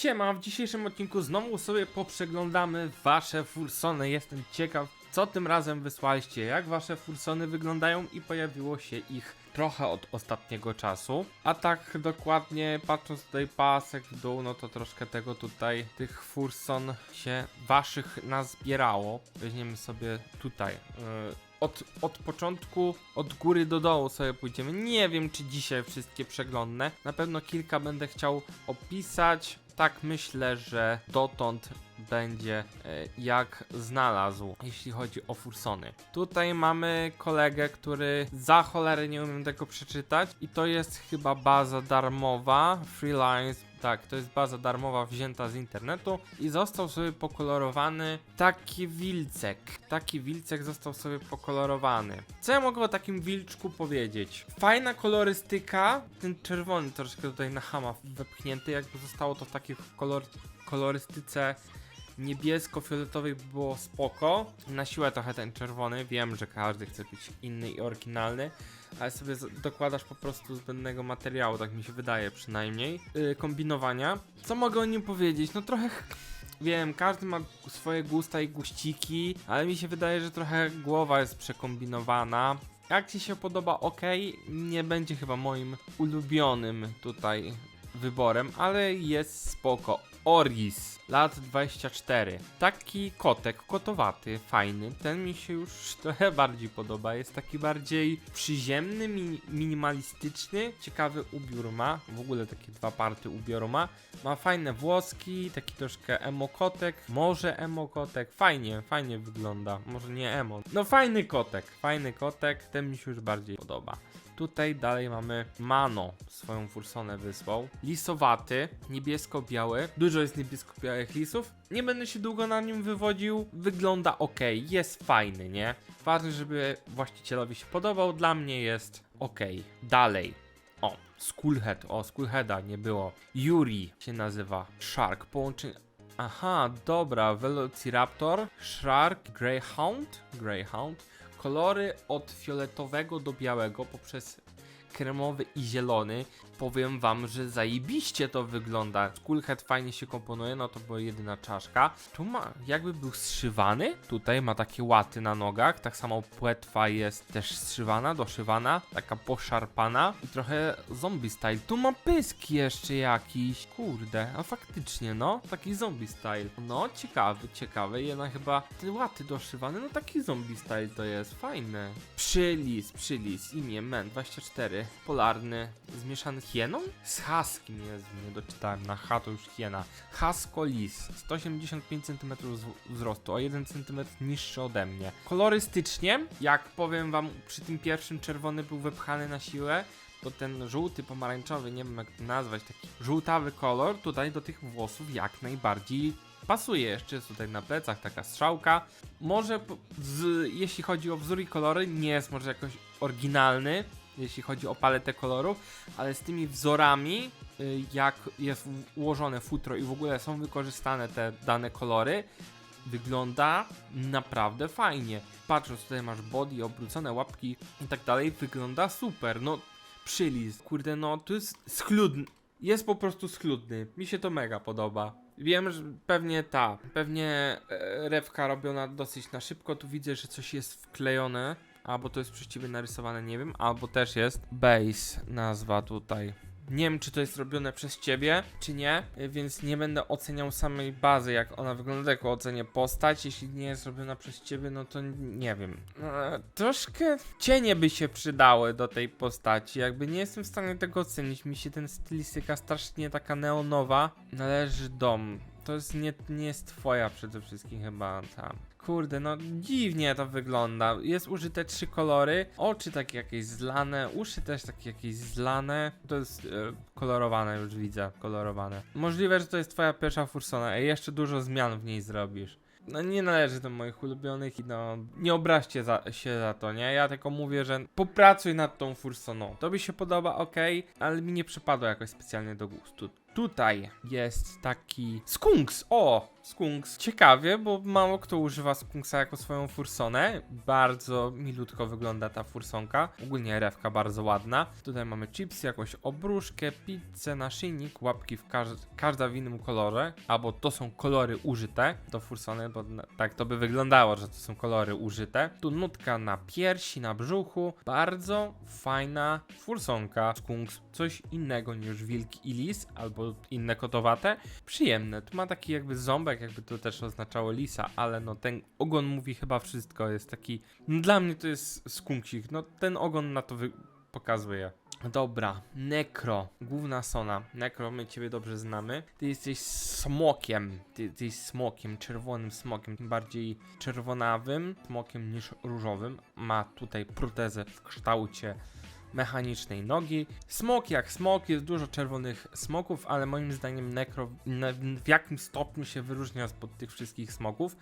Siema, w dzisiejszym odcinku znowu sobie poprzeglądamy wasze fursony. Jestem ciekaw, co tym razem wysłaliście, jak wasze fursony wyglądają i pojawiło się ich trochę od ostatniego czasu. A tak dokładnie patrząc tutaj pasek w dół, no to troszkę tego tutaj, tych furson się waszych nazbierało. Weźmiemy sobie tutaj. Yy, od, od początku, od góry do dołu sobie pójdziemy. Nie wiem, czy dzisiaj wszystkie przeglądnę. Na pewno kilka będę chciał opisać. Tak myślę, że dotąd będzie e, jak znalazł, jeśli chodzi o fursony. Tutaj mamy kolegę, który za cholerę nie umiem tego przeczytać i to jest chyba baza darmowa, Freelines, tak, to jest baza darmowa wzięta z internetu i został sobie pokolorowany taki wilcek. Taki wilcek został sobie pokolorowany. Co ja mogę o takim wilczku powiedzieć? Fajna kolorystyka, ten czerwony troszkę tutaj na hama wepchnięty, jakby zostało to w takiej kolor kolorystyce niebiesko-fioletowej by było spoko. Na siłę trochę ten czerwony, wiem, że każdy chce być inny i oryginalny, ale sobie dokładasz po prostu zbędnego materiału, tak mi się wydaje przynajmniej. Yy, kombinowania. Co mogę o nim powiedzieć? No trochę... ch- Wiem, każdy ma swoje gusta i guściki, ale mi się wydaje, że trochę głowa jest przekombinowana. Jak ci się podoba, ok, nie będzie chyba moim ulubionym tutaj wyborem, ale jest spoko. Oris, lat 24. Taki kotek, kotowaty, fajny. Ten mi się już trochę bardziej podoba. Jest taki bardziej przyziemny, mi minimalistyczny. Ciekawy ubiór ma. W ogóle takie dwa party ubioru ma. Ma fajne włoski, taki troszkę emo kotek. Może emo kotek. Fajnie, fajnie wygląda. Może nie emo. No fajny kotek, fajny kotek. Ten mi się już bardziej podoba. Tutaj dalej mamy Mano, swoją fursonę wysłał. Lisowaty, niebiesko-biały. Dużo jest niebiesko-białych lisów. Nie będę się długo na nim wywodził. Wygląda ok, jest fajny, nie? Ważne, żeby właścicielowi się podobał. Dla mnie jest ok. Dalej. O, Skullhead. O, Skullheada nie było. Yuri się nazywa. Shark. Połączenie. Aha, dobra. Velociraptor, Shark, Greyhound. Greyhound. Kolory od fioletowego do białego poprzez kremowy i zielony. Powiem wam, że zajebiście to wygląda. Skullhead fajnie się komponuje, no to była jedyna czaszka. Tu ma, jakby był zszywany. Tutaj ma takie łaty na nogach. Tak samo płetwa jest też zszywana, doszywana. Taka poszarpana. I trochę zombie style. Tu ma pysk jeszcze jakiś. Kurde, a faktycznie no. Taki zombie style. No, ciekawy, ciekawy. Jednak chyba te łaty doszywane, no taki zombie style to jest. Fajne. Przylis, przylis. Imię Men24. Polarny. Zmieszany z hieną? Z haskim jest, nie doczytałem. Na H to już hiena. Hasko lis. 185 cm wzrostu, o 1 cm niższy ode mnie. Kolorystycznie, jak powiem wam, przy tym pierwszym czerwony był wepchany na siłę, to ten żółty, pomarańczowy, nie wiem jak to nazwać, taki żółtawy kolor tutaj do tych włosów jak najbardziej pasuje. Jeszcze jest tutaj na plecach taka strzałka. Może z, jeśli chodzi o wzór i kolory, nie jest może jakoś oryginalny, jeśli chodzi o paletę kolorów, ale z tymi wzorami, y, jak jest ułożone futro i w ogóle są wykorzystane te dane kolory, wygląda naprawdę fajnie. Patrząc, tutaj masz body, obrócone łapki i tak dalej, wygląda super. No, przylis, kurde, no to jest schludny. Jest po prostu schludny. Mi się to mega podoba. Wiem, że pewnie ta, pewnie e, rewka robiona dosyć na szybko. Tu widzę, że coś jest wklejone. Albo to jest przez ciebie narysowane, nie wiem. Albo też jest base nazwa tutaj. Nie wiem, czy to jest robione przez ciebie, czy nie, więc nie będę oceniał samej bazy, jak ona wygląda, tylko ocenię postać. Jeśli nie jest robiona przez ciebie, no to nie wiem. E, troszkę cienie by się przydały do tej postaci. Jakby nie jestem w stanie tego ocenić. Mi się ten stylistyka strasznie taka neonowa. Należy dom. To jest nie, nie jest twoja przede wszystkim chyba tam. Kurde, no dziwnie to wygląda. Jest użyte trzy kolory. Oczy takie jakieś zlane, uszy też takie jakieś zlane. To jest e, kolorowane, już widzę, kolorowane. Możliwe, że to jest twoja pierwsza fursona, i jeszcze dużo zmian w niej zrobisz. No nie należy do moich ulubionych i no nie obraźcie za, się za to, nie? Ja tylko mówię, że popracuj nad tą fursoną. Tobie się podoba, ok, ale mi nie przypadło jakoś specjalnie do gustu. Tutaj jest taki skunks. O, skunks. Ciekawie, bo mało kto używa skunksa jako swoją fursonę. Bardzo milutko wygląda ta fursonka. Ogólnie rewka bardzo ładna. Tutaj mamy chips, jakąś obruszkę, pizzę, naszyjnik, łapki w każ każda w innym kolorze. Albo to są kolory użyte do fursony, bo tak to by wyglądało, że to są kolory użyte. Tu nutka na piersi, na brzuchu. Bardzo fajna fursonka. Skunks, coś innego niż wilk i lis, albo inne kotowate. Przyjemne. Tu ma taki jakby ząbek, jakby to też oznaczało lisa, ale no ten ogon mówi chyba wszystko. Jest taki. Dla mnie to jest skunkcik. No ten ogon na to wy- pokazuje. Dobra, Nekro, główna Sona. Nekro, my ciebie dobrze znamy. Ty jesteś smokiem. Ty, jesteś smokiem, czerwonym smokiem, bardziej czerwonawym smokiem niż różowym. Ma tutaj protezę w kształcie mechanicznej nogi. Smok jak smok, jest dużo czerwonych smoków, ale moim zdaniem Necro w jakimś stopniu się wyróżnia spod tych wszystkich smoków.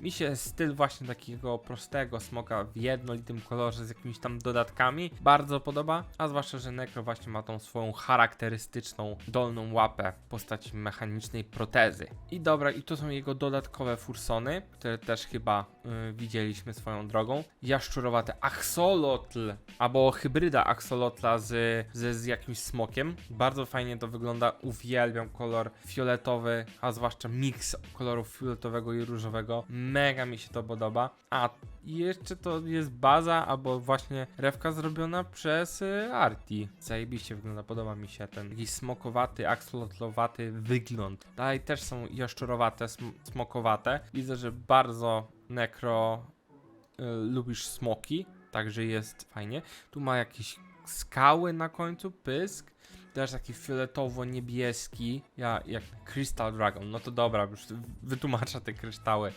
Mi się styl właśnie takiego prostego smoka w jednolitym kolorze z jakimiś tam dodatkami bardzo podoba, a zwłaszcza, że Necro właśnie ma tą swoją charakterystyczną dolną łapę w postaci mechanicznej protezy. I dobra, i to są jego dodatkowe fursony, które też chyba y, widzieliśmy swoją drogą. Jaszczurowate axolotl, albo hybryda axolotla z, z, z jakimś smokiem. Bardzo fajnie to wygląda, uwielbiam kolor fioletowy, a zwłaszcza miks kolorów fioletowego i różowego. Mega mi się to podoba. A jeszcze to jest baza, albo właśnie rewka zrobiona przez y, Arti. Zajebiście wygląda, podoba mi się ten jakiś smokowaty, axolotlowaty wygląd. Dalej też są jaszczurowate, sm smokowate. Widzę, że bardzo nekro y, lubisz smoki, także jest fajnie. Tu ma jakieś skały na końcu, pysk. Też taki fioletowo-niebieski, ja, jak Crystal Dragon. No to dobra, już wytłumaczę te kryształy.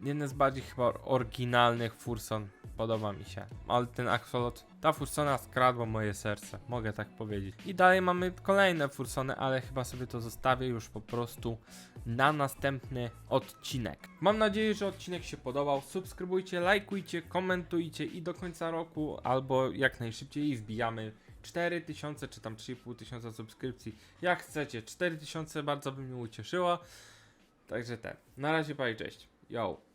Jeden z bardziej chyba oryginalnych furson. Podoba mi się. Ale ten axolot, ta fursona skradła moje serce. Mogę tak powiedzieć. I dalej mamy kolejne fursony, ale chyba sobie to zostawię już po prostu na następny odcinek. Mam nadzieję, że odcinek się podobał. Subskrybujcie, lajkujcie, komentujcie i do końca roku albo jak najszybciej wbijamy 4000 czy tam 3500 subskrypcji. Jak chcecie, 4000 bardzo by mnie ucieszyło. Także te. Na razie, bye, cześć. Yo.